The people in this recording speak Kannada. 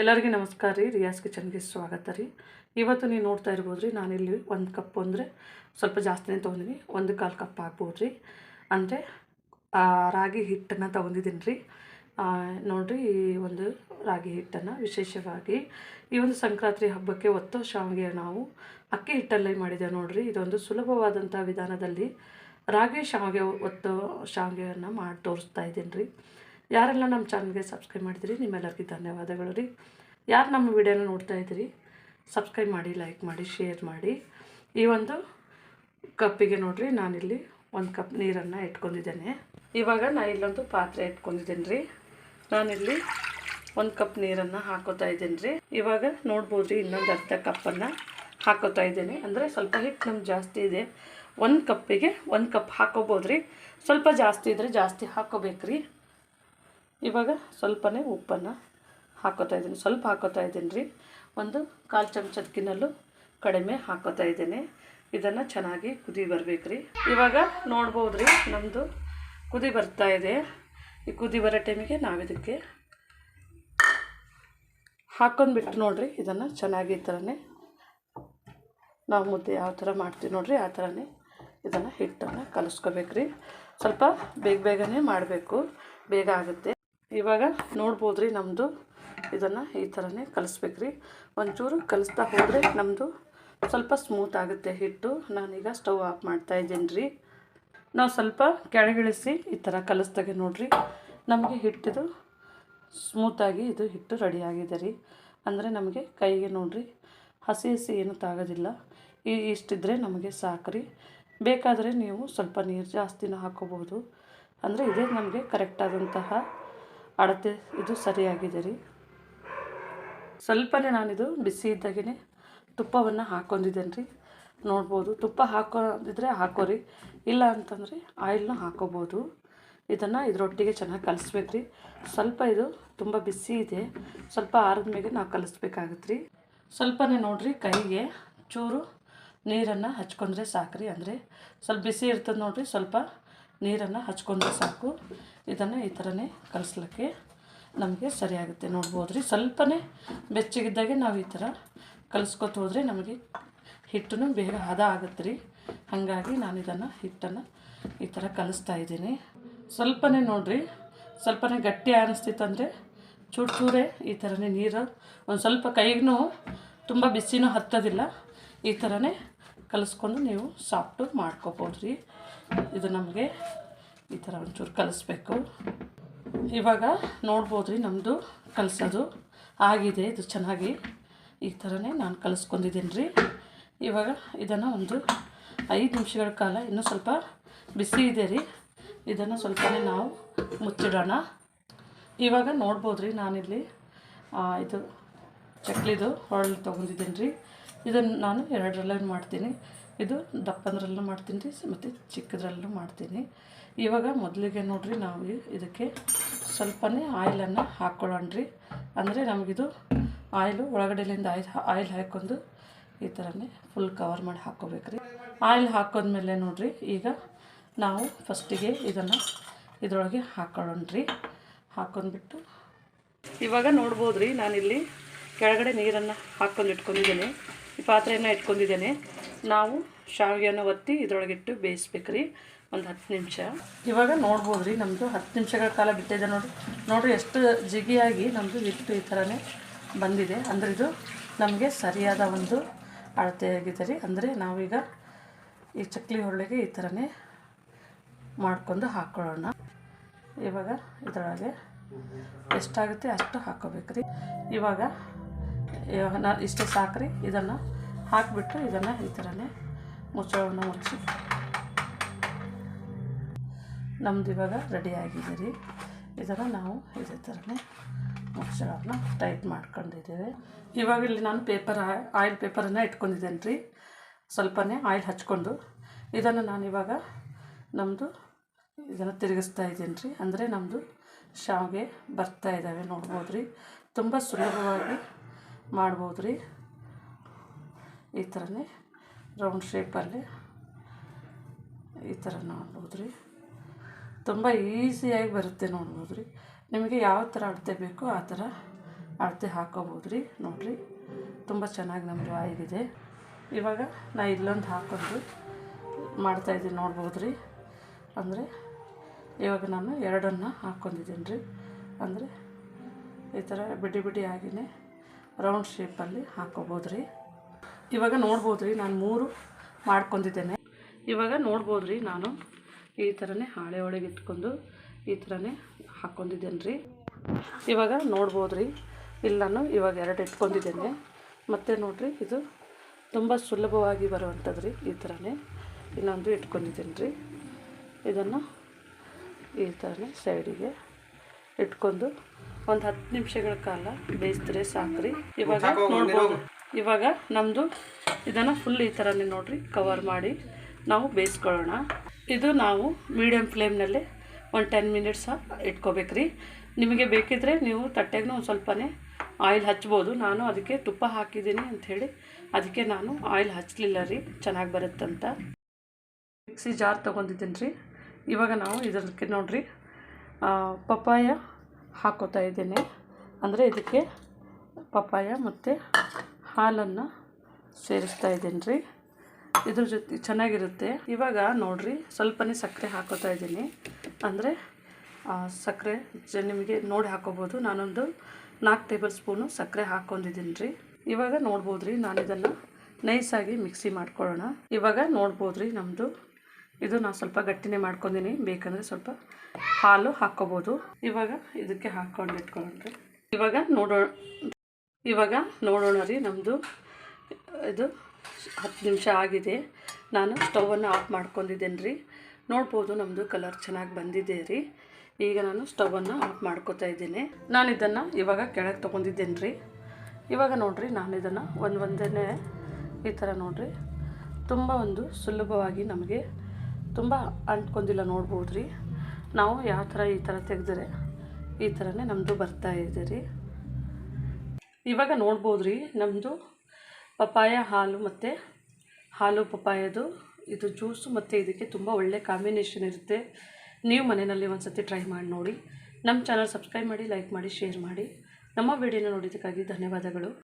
ಎಲ್ಲರಿಗೂ ನಮಸ್ಕಾರ ರೀ. ರಿಯಾಸ್ ಕಿಚನ್ಗೆ ಸ್ವಾಗತ ರೀ. ಇವತ್ತು ನೀವು ನೋಡ್ತಾ ಇರ್ಬೋದು ರೀ, ನಾನಿಲ್ಲಿ ಒಂದು ಕಪ್ ಅಂದರೆ ಸ್ವಲ್ಪ ಜಾಸ್ತಿನೇ ತೊಗೊಂಡಿನಿ. ಒಂದು ಕಾಲು ಕಪ್ ಆಗ್ಬೋದು ರೀ. ಅಂದರೆ ರಾಗಿ ಹಿಟ್ಟನ್ನು ತೊಗೊಂಡಿದ್ದೀನಿ ರೀ. ನೋಡಿರಿ, ಈ ಒಂದು ರಾಗಿ ಹಿಟ್ಟನ್ನು ವಿಶೇಷವಾಗಿ ಈ ಒಂದು ಸಂಕ್ರಾಂತಿ ಹಬ್ಬಕ್ಕೆ ಒತ್ತೋ ಶಾವಿಗೆ ನಾವು ಅಕ್ಕಿ ಹಿಟ್ಟಲ್ಲೇ ಮಾಡಿದ್ದೇವೆ ನೋಡಿರಿ. ಇದೊಂದು ಸುಲಭವಾದಂಥ ವಿಧಾನದಲ್ಲಿ ರಾಗಿ ಶಾವಿಗೆ ಒತ್ತೋ ಶಾವಿಗೆಯನ್ನು ಮಾಡಿ ತೋರಿಸ್ತಾ ಇದ್ದೀನಿ ರೀ. ಯಾರೆಲ್ಲ ನಮ್ಮ ಚಾನಲ್ಗೆ ಸಬ್ಸ್ಕ್ರೈಬ್ ಮಾಡಿದಿರಿ, ನಿಮ್ಮೆಲ್ಲರಿಗೂ ಧನ್ಯವಾದಗಳು ರೀ. ಯಾರು ನಮ್ಮ ವಿಡಿಯೋನ ನೋಡ್ತಾ ಇದ್ದೀರಿ, ಸಬ್ಸ್ಕ್ರೈಬ್ ಮಾಡಿ, ಲೈಕ್ ಮಾಡಿ, ಶೇರ್ ಮಾಡಿ. ಈ ಒಂದು ಕಪ್ಪಿಗೆ ನೋಡಿರಿ, ನಾನಿಲ್ಲಿ ಒಂದು ಕಪ್ ನೀರನ್ನು ಇಟ್ಕೊಂಡಿದ್ದೇನೆ. ಇವಾಗ ನಾನು ಇಲ್ಲೊಂದು ಪಾತ್ರೆ ಇಟ್ಕೊಂಡಿದ್ದೇನೆ ರೀ. ನಾನಿಲ್ಲಿ ಒಂದು ಕಪ್ ನೀರನ್ನು ಹಾಕೋತಾ ಇದ್ದೇನೆ ರೀ. ಇವಾಗ ನೋಡ್ಬೋದು ರೀ ಇನ್ನೊಂದು ಅರ್ಧ ಕಪ್ಪನ್ನು ಹಾಕೋತಾ ಇದ್ದೇನೆ. ಅಂದರೆ ಸ್ವಲ್ಪ ಹಿಟ್ಟು ನಮ್ಗೆ ಜಾಸ್ತಿ ಇದೆ. ಒಂದು ಕಪ್ಪಿಗೆ ಒಂದು ಕಪ್ ಹಾಕೋಬೋದು ರೀ ಸ್ವಲ್ಪ ಜಾಸ್ತಿ ಇದ್ದರೆ ಜಾಸ್ತಿ ಹಾಕೋಬೇಕು ರೀ ಇವಾಗ ಸ್ವಲ್ಪನೇ ಉಪ್ಪನ್ನು ಹಾಕೋತಾ ಇದ್ದೀನಿ. ಸ್ವಲ್ಪ ಹಾಕೋತಾ ಇದ್ದೀನಿ ರೀ ಒಂದು ಕಾಲು ಚಮಚದಕ್ಕಿನ್ನಲ್ಲೂ ಕಡಿಮೆ ಹಾಕೋತಾ ಇದ್ದೀನಿ. ಇದನ್ನು ಚೆನ್ನಾಗಿ ಕುದಿ ಬರಬೇಕು ರೀ ಇವಾಗ ನೋಡ್ಬೋದು ರೀ ನಮ್ಮದು ಕುದಿ ಬರ್ತಾ ಇದೆ. ಈ ಕುದಿ ಬರೋ ಟೈಮಿಗೆ ನಾವಿದಕ್ಕೆ ಹಾಕೊಂಡ್ಬಿಟ್ಟು ನೋಡಿರಿ, ಇದನ್ನು ಚೆನ್ನಾಗಿ ಈ ಥರನೇ ನಾವು ಮುದ್ದೆ ಯಾವ ಥರ ಮಾಡ್ತೀವಿ ನೋಡಿರಿ, ಆ ಥರನೇ ಇದನ್ನು ಹಿಟ್ಟನ್ನು ಕಲಿಸ್ಕೋಬೇಕು ಸ್ವಲ್ಪ ಬೇಗ ಬೇಗನೆ ಮಾಡಬೇಕು. ಬೇಗ ಆಗುತ್ತೆ. ಇವಾಗ ನೋಡ್ಬೋದು ರೀ ನಮ್ಮದು ಇದನ್ನು ಈ ಥರನೇ ಕಲಿಸ್ಬೇಕು ರೀ ಒಂಚೂರು ಕಲಿಸ್ತಾ ಹೋದರೆ ನಮ್ಮದು ಸ್ವಲ್ಪ ಸ್ಮೂತ್ ಆಗುತ್ತೆ ಹಿಟ್ಟು. ನಾನೀಗ ಸ್ಟವ್ ಆಫ್ ಮಾಡ್ತಾ ಇದ್ದೀನಿ ರೀ ನಾವು ಸ್ವಲ್ಪ ಕೆಳಗಿಳಿಸಿ ಈ ಥರ ಕಲಿಸ್ದಾಗೆ ನೋಡಿರಿ. ನಮಗೆ ಹಿಟ್ಟಿದು ಸ್ಮೂತಾಗಿ ಇದು ಹಿಟ್ಟು ರೆಡಿಯಾಗಿದೆ ರೀ. ಅಂದರೆ ನಮಗೆ ಕೈಗೆ ನೋಡಿರಿ ಹಸಿ ಹಸಿ ಏನು ತಾಗೋದಿಲ್ಲ. ಈ ಇಷ್ಟಿದ್ರೆ ನಮಗೆ ಸಾಕು ರೀ ಬೇಕಾದರೆ ನೀವು ಸ್ವಲ್ಪ ನೀರು ಜಾಸ್ತಿನೂ ಹಾಕೋಬೋದು ಅಂದರೆ ಇದೇ ನಮಗೆ ಕರೆಕ್ಟಾದಂತಹ ಅಳತೆ ಇದು ಸರಿಯಾಗಿದೆ ರೀ. ಸ್ವಲ್ಪನೇ ನಾನಿದು ಬಿಸಿ ಇದ್ದಾಗೇ ತುಪ್ಪವನ್ನು ಹಾಕೊಂಡಿದ್ದೇನೆ ರೀ. ನೋಡ್ಬೋದು, ತುಪ್ಪ ಹಾಕೋದಿದ್ರೆ ಹಾಕೋರಿ. ಇಲ್ಲ ಅಂತಂದರೆ ಆಯಿಲ್ನ ಹಾಕೋಬೋದು. ಇದನ್ನು ಇದರೊಟ್ಟಿಗೆ ಚೆನ್ನಾಗಿ ಕಲಿಸ್ಬೇಕು ರೀ. ಸ್ವಲ್ಪ ಇದು ತುಂಬ ಬಿಸಿ ಇದೆ. ಸ್ವಲ್ಪ ಆರಿದ ಮೇಲೆ ನಾವು ಕಲಿಸ್ಬೇಕಾಗತ್ತೆ ರೀ. ಸ್ವಲ್ಪನೇ ನೋಡಿರಿ ಕೈಗೆ ಚೂರು ನೀರನ್ನು ಹಚ್ಕೊಂಡ್ರೆ ಸಾಕು ರೀ ಅಂದರೆ ಸ್ವಲ್ಪ ಬಿಸಿ ಇರ್ತದೆ ನೋಡಿರಿ, ಸ್ವಲ್ಪ ನೀರನ್ನು ಹಚ್ಕೊಂಡ್ರೆ ಸಾಕು. ಇದನ್ನು ಈ ಥರನೇ ಕಲಿಸ್ಲಿಕ್ಕೆ ನಮಗೆ ಸರಿಯಾಗುತ್ತೆ. ನೋಡ್ಬೋದು ರೀ ಸ್ವಲ್ಪನೇ ಬೆಚ್ಚಗಿದ್ದಾಗೆ ನಾವು ಈ ಥರ ಕಲಿಸ್ಕೊತ ಹೋದರೆ ನಮಗೆ ಹಿಟ್ಟು ಬೇಗ ಹದ ಆಗುತ್ತೆ ರೀ ಹಾಗಾಗಿ ನಾನು ಇದನ್ನು, ಹಿಟ್ಟನ್ನು ಈ ಥರ ಕಲಿಸ್ತಾ ಇದ್ದೀನಿ. ಸ್ವಲ್ಪನೇ ನೋಡಿರಿ. ಸ್ವಲ್ಪನೇ ಗಟ್ಟಿ ಅನ್ನಿಸ್ತಿತ್ತಂದರೆ ಚೂರು ಚೂರೇ ಈ ಥರನೇ ನೀರು ಒಂದು ಸ್ವಲ್ಪ ಕೈಗೂ ತುಂಬ ಬಿಸಿನೂ ಹತ್ತೋದಿಲ್ಲ. ಈ ಥರನೇ ಕಲಿಸ್ಕೊಂಡು ನೀವು ಸಾಫ್ಟು ಮಾಡ್ಕೋಬೋದು ರೀ. ಇದು ನಮಗೆ ಈ ಥರ ಒಂಚೂರು ಕಲಿಸ್ಬೇಕು. ಇವಾಗ ನೋಡ್ಬೋದು ರೀ ನಮ್ಮದು ಕಲಿಸೋದು ಆಗಿದೆ, ಇದು ಚೆನ್ನಾಗಿ. ಈ ಥರನೇ ನಾನು ಕಲಿಸ್ಕೊಂಡಿದ್ದೀನಿ ರೀ. ಇವಾಗ ಇದನ್ನು ಒಂದು ಐದು ನಿಮಿಷಗಳ ಕಾಲ ಇನ್ನೂ ಸ್ವಲ್ಪ ಬಿಸಿ ಇದೆ ರೀ. ಇದನ್ನು ಸ್ವಲ್ಪನೇ ನಾವು ಮುಚ್ಚಿಡೋಣ. ಇವಾಗ ನೋಡ್ಬೋದು ರೀ ನಾನಿಲ್ಲಿ ಇದು ಚಕ್ಲಿದು ಹೊರಳು ತೊಗೊಂಡಿದ್ದೀನಿ ರೀ ಇದನ್ನು ನಾನು ಎರಡರಲ್ಲೂ ಮಾಡ್ತೀನಿ. ಇದು ದಪ್ಪಂದ್ರಲ್ಲೂ ಮಾಡ್ತೀನಿ ರೀ ಮತ್ತು ಚಿಕ್ಕದ್ರಲ್ಲೂ ಮಾಡ್ತೀನಿ. ಇವಾಗ ಮೊದಲಿಗೆ ನೋಡಿರಿ ನಾವು ಇದಕ್ಕೆ ಸ್ವಲ್ಪನೇ ಆಯಿಲನ್ನು ಹಾಕ್ಕೊಳ್ಳೋಣ ರೀ ಅಂದರೆ ನಮಗಿದು ಆಯಿಲು ಒಳಗಡೆಯಿಂದ ಆಯಿಲ್ ಆಯಿಲ್ ಹಾಕ್ಕೊಂಡು ಈ ಥರನೇ ಫುಲ್ ಕವರ್ ಮಾಡಿ ಹಾಕ್ಕೋಬೇಕು ರೀ ಆಯಿಲ್ ಹಾಕೋದ್ಮೇಲೆ ನೋಡಿರಿ, ಈಗ ನಾವು ಫಸ್ಟಿಗೆ ಇದನ್ನು ಇದರೊಳಗೆ ಹಾಕ್ಕೊಳ್ಳೋಣ ರೀ ಹಾಕ್ಕೊಂಡ್ಬಿಟ್ಟು ಇವಾಗ ನೋಡ್ಬೋದು ರೀ ನಾನಿಲ್ಲಿ ಕೆಳಗಡೆ ನೀರನ್ನು ಹಾಕ್ಕೊಂಡು ಇಟ್ಕೊಂಡಿದ್ದೇನೆ. ಈ ಪಾತ್ರೆಯನ್ನು ಇಟ್ಕೊಂಡಿದ್ದೇನೆ. ನಾವು ಶಾವಿಗೆಯನ್ನು ಒತ್ತಿ ಇದರೊಳಗಿಟ್ಟು ಬೇಯಿಸ್ಬೇಕು ರೀ ಒಂದು ಹತ್ತು ನಿಮಿಷ. ಇವಾಗ ನೋಡ್ಬೋದು ರೀ ನಮ್ಮದು ಹತ್ತು ನಿಮಿಷಗಳ ಕಾಲ ಬಿಟ್ಟಿದೆ ನೋಡಿ ನೋಡಿರಿ, ಎಷ್ಟು ಜಿಗಿಯಾಗಿ ನಮ್ಮದು ಹಿಟ್ಟು ಈ ಥರನೇ ಬಂದಿದೆ. ಅಂದರೆ ಇದು ನಮಗೆ ಸರಿಯಾದ ಒಂದು ಅಳತೆಯಾಗಿದೆ ರೀ. ಅಂದರೆ ನಾವೀಗ ಈ ಚಕ್ಲಿ ಹೊರಳಿಗೆ ಈ ಥರನೇ ಮಾಡ್ಕೊಂಡು ಹಾಕ್ಕೊಳ್ಳೋಣ ಇವಾಗ ಇದರೊಳಗೆ ಎಷ್ಟಾಗುತ್ತೆ ಅಷ್ಟು ಹಾಕೋಬೇಕು ರೀ ಇವಾಗ ಇಷ್ಟೇ ಸಾಕ್ರಿ, ಇದನ್ನು ಹಾಕಿಬಿಟ್ಟು ಇದನ್ನು ಈ ಥರನೇ ಮುಚ್ಚಳವನ್ನು ಮುಚ್ಚಿ. ನಮ್ದು ಇವಾಗ ರೆಡಿ ಆಗಿದೆ ರೀ. ಇದನ್ನು ನಾವು ಇದೇ ಥರನೇ ಮುಚ್ಚಳವನ್ನು ಟೈಟ್ ಮಾಡ್ಕೊಂಡಿದ್ದೇವೆ. ಇವಾಗ ಇಲ್ಲಿ ನಾನು ಪೇಪರ್ ಆಯಿಲ್ ಪೇಪರನ್ನು ಇಟ್ಕೊಂಡಿದ್ದೇನೆ ರೀ. ಸ್ವಲ್ಪನೇ ಆಯಿಲ್ ಹಚ್ಕೊಂಡು ಇದನ್ನು ನಾನು ಇವಾಗ ನಮ್ಮದು ಇದನ್ನು ತಿರುಗಿಸ್ತಾ ಇದ್ದೀನಿ ರೀ. ಅಂದರೆ ನಮ್ಮದು ಶಾವಿಗೆ ಬರ್ತಾ ಇದ್ದಾವೆ ನೋಡ್ಬೋದು ರೀ ತುಂಬ ಸುಲಭವಾಗಿ ಮಾಡ್ಬೋದು ರೀ ಈ ಥರನೇ ರೌಂಡ್ ಶೇಪಲ್ಲಿ ಈ ಥರ ನೋಡ್ಬೋದು ರೀ ತುಂಬ ಈಸಿಯಾಗಿ ಬರುತ್ತೆ ನೋಡ್ಬೋದು ರೀ ನಿಮಗೆ ಯಾವ ಥರ ಅಳತೆ ಬೇಕೋ ಆ ಥರ ಅಳತೆ ಹಾಕೋಬೋದು ರೀ ನೋಡಿರಿ. ತುಂಬ ಚೆನ್ನಾಗಿ ನಮ್ಮದು ಆಗಿದೆ ಇವಾಗ ನಾ ಇಲ್ಲೊಂದು ಹಾಕೊಂಡು ಮಾಡ್ತಾಯಿದ್ದೀನಿ ನೋಡ್ಬೋದು ರೀ ಅಂದರೆ ಇವಾಗ ನಾನು ಎರಡನ್ನು ಹಾಕ್ಕೊಂಡಿದ್ದೀನಿ ರೀ ಅಂದರೆ ಈ ಥರ ಬಿಡಿ ಬಿಡಿ ಆಗಿನೇ ರೌಂಡ್ ಶೇಪಲ್ಲಿ ಹಾಕೋಬೋದು ರೀ ಇವಾಗ ನೋಡ್ಬೋದು ರೀ ನಾನು ಮೂರು ಮಾಡ್ಕೊಂಡಿದ್ದೇನೆ. ಇವಾಗ ನೋಡ್ಬೋದು ರೀ ನಾನು ಈ ಥರನೇ ಹಾಳೆ ಒಳಗೆ ಇಟ್ಕೊಂಡು ಈ ಥರನೇ ಹಾಕ್ಕೊಂಡಿದ್ದೇನೆ ರೀ ಇವಾಗ ನೋಡ್ಬೋದು ರೀ ಇಲ್ಲಿ ಇವಾಗ ಎರಡು ಇಟ್ಕೊಂಡಿದ್ದೇನೆ. ಮತ್ತು ನೋಡಿರಿ, ಇದು ತುಂಬ ಸುಲಭವಾಗಿ ಬರುವಂಥದ್ದು ರೀ ಈ ಥರನೇ ಇನ್ನೊಂದು ಇಟ್ಕೊಂಡಿದ್ದೀನಿ ರೀ ಇದನ್ನು ಈ ಥರನೇ ಸೈಡಿಗೆ ಇಟ್ಕೊಂಡು ಒಂದು ಹತ್ತು ನಿಮಿಷಗಳ ಕಾಲ ಬೇಯಿಸಿದ್ರೆ ಸಾಕ್ರಿ. ಇವಾಗ ನೋಡ್ಬೋದು. ಇವಾಗ ನಮ್ಮದು ಇದನ್ನು ಫುಲ್ ಈ ಥರನೇ ನೋಡ್ರಿ ಕವರ್ ಮಾಡಿ ನಾವು ಬೇಯಿಸ್ಕೊಳ್ಳೋಣ. ಇದು ನಾವು ಮೀಡಿಯಮ್ ಫ್ಲೇಮ್ನಲ್ಲೇ ಒಂದು ಟೆನ್ ಮಿನಿಟ್ಸ್ ಇಟ್ಕೋಬೇಕ್ರಿ. ನಿಮಗೆ ಬೇಕಿದ್ರೆ ನೀವು ತಟ್ಟೆಗೂ ಒಂದು ಸ್ವಲ್ಪನೇ ಆಯಿಲ್ ಹಚ್ಬೋದು. ನಾನು ಅದಕ್ಕೆ ತುಪ್ಪ ಹಾಕಿದ್ದೀನಿ ಅಂಥೇಳಿ ಅದಕ್ಕೆ ನಾನು ಆಯಿಲ್ ಹಚ್ಚಲಿಲ್ಲ ರೀ ಚೆನ್ನಾಗಿ ಬರುತ್ತಂತ. ಮಿಕ್ಸಿ ಜಾರ್ ತೊಗೊಂಡಿದ್ದೀನಿ ರೀ. ಇವಾಗ ನಾವು ಇದಕ್ಕೆ ನೋಡಿರಿ ಪಪ್ಪಾಯ ಹಾಕೋತಾ ಇದ್ದೀನಿ. ಅಂದರೆ ಇದಕ್ಕೆ ಪಪ್ಪಾಯ ಮತ್ತು ಹಾಲನ್ನು ಸೇರಿಸ್ತಾ ಇದ್ದೀನಿ ರೀ. ಇದ್ರ ಜೊತೆ ಚೆನ್ನಾಗಿರುತ್ತೆ. ಇವಾಗ ನೋಡಿರಿ, ಸ್ವಲ್ಪನೇ ಸಕ್ಕರೆ ಹಾಕೋತಾ ಇದ್ದೀನಿ. ಅಂದರೆ ಸಕ್ಕರೆ ಜ, ನಿಮಗೆ ನೋಡಿ ಹಾಕೋಬೋದು. ನಾನೊಂದು ನಾಲ್ಕು ಟೇಬಲ್ ಸ್ಪೂನು ಸಕ್ಕರೆ ಹಾಕ್ಕೊಂಡಿದ್ದೀನಿ ರೀ. ಇವಾಗ ನೋಡ್ಬೋದು ರೀ ನಾನು ಇದನ್ನು ನೈಸಾಗಿ ಮಿಕ್ಸಿ ಮಾಡ್ಕೊಳ್ಳೋಣ. ಇವಾಗ ನೋಡ್ಬೋದು ರೀ ನಮ್ಮದು ಇದು ನಾನು ಸ್ವಲ್ಪ ಗಟ್ಟಿನೇ ಮಾಡ್ಕೊಂಡಿನಿ. ಬೇಕಂದರೆ ಸ್ವಲ್ಪ ಹಾಲು ಹಾಕ್ಕೋಬೋದು. ಇವಾಗ ಇದಕ್ಕೆ ಹಾಕ್ಕೊಂಡು ಇಟ್ಕೊಳ್ಳೋಣ. ಇವಾಗ ನೋಡೋಣ ಇವಾಗ ನೋಡೋಣ ರೀ ನಮ್ಮದು ಇದು ಹತ್ತು ನಿಮಿಷ ಆಗಿದೆ. ನಾನು ಸ್ಟವನ್ನು ಆಫ್ ಮಾಡ್ಕೊಂಡಿದ್ದೇನೆ ರೀ. ನೋಡ್ಬೋದು ನಮ್ಮದು ಕಲರ್ ಚೆನ್ನಾಗಿ ಬಂದಿದೆ ರೀ. ಈಗ ನಾನು ಸ್ಟವನ್ನು ಆಫ್ ಮಾಡ್ಕೋತಾ ಇದ್ದೀನಿ. ನಾನು ಇದನ್ನು ಇವಾಗ ಕೆಳಗೆ ತೊಗೊಂಡಿದ್ದೇನೆ ರೀ. ಇವಾಗ ನೋಡಿರಿ, ನಾನು ಇದನ್ನು ಒಂದು ಒಂದೇ ಈ ಥರ ನೋಡಿರಿ. ತುಂಬ ಒಂದು ಸುಲಭವಾಗಿ ನಮಗೆ ತುಂಬ ಅಂಟ್ಕೊಂಡಿಲ್ಲ, ನೋಡ್ಬೋದು ರೀ. ನಾವು ಯಾವ ಥರ ಈ ಥರ ತೆಗೆದ್ರೆ ಈ ಥರನೇ ನಮ್ಮದು ಬರ್ತಾ ಇದೆ ರೀ. ಇವಾಗ ನೋಡ್ಬೋದು ರೀ ನಮ್ಮದು ಪಪ್ಪಾಯ ಹಾಲು ಮತ್ತು ಹಾಲು ಪಪ್ಪಾಯದು, ಇದು ಜ್ಯೂಸು ಮತ್ತು ಇದಕ್ಕೆ ತುಂಬ ಒಳ್ಳೆ ಕಾಂಬಿನೇಷನ್ ಇರುತ್ತೆ. ನೀವು ಮನೆಯಲ್ಲಿ ಒಂದು ಸತಿ ಟ್ರೈ ಮಾಡಿ ನೋಡಿ. ನಮ್ಮ ಚಾನಲ್ ಸಬ್ಸ್ಕ್ರೈಬ್ ಮಾಡಿ, ಲೈಕ್ ಮಾಡಿ, ಶೇರ್ ಮಾಡಿ. ನಮ್ಮ ವಿಡಿಯೋನ ನೋಡಿದ್ದಕ್ಕಾಗಿ ಧನ್ಯವಾದಗಳು.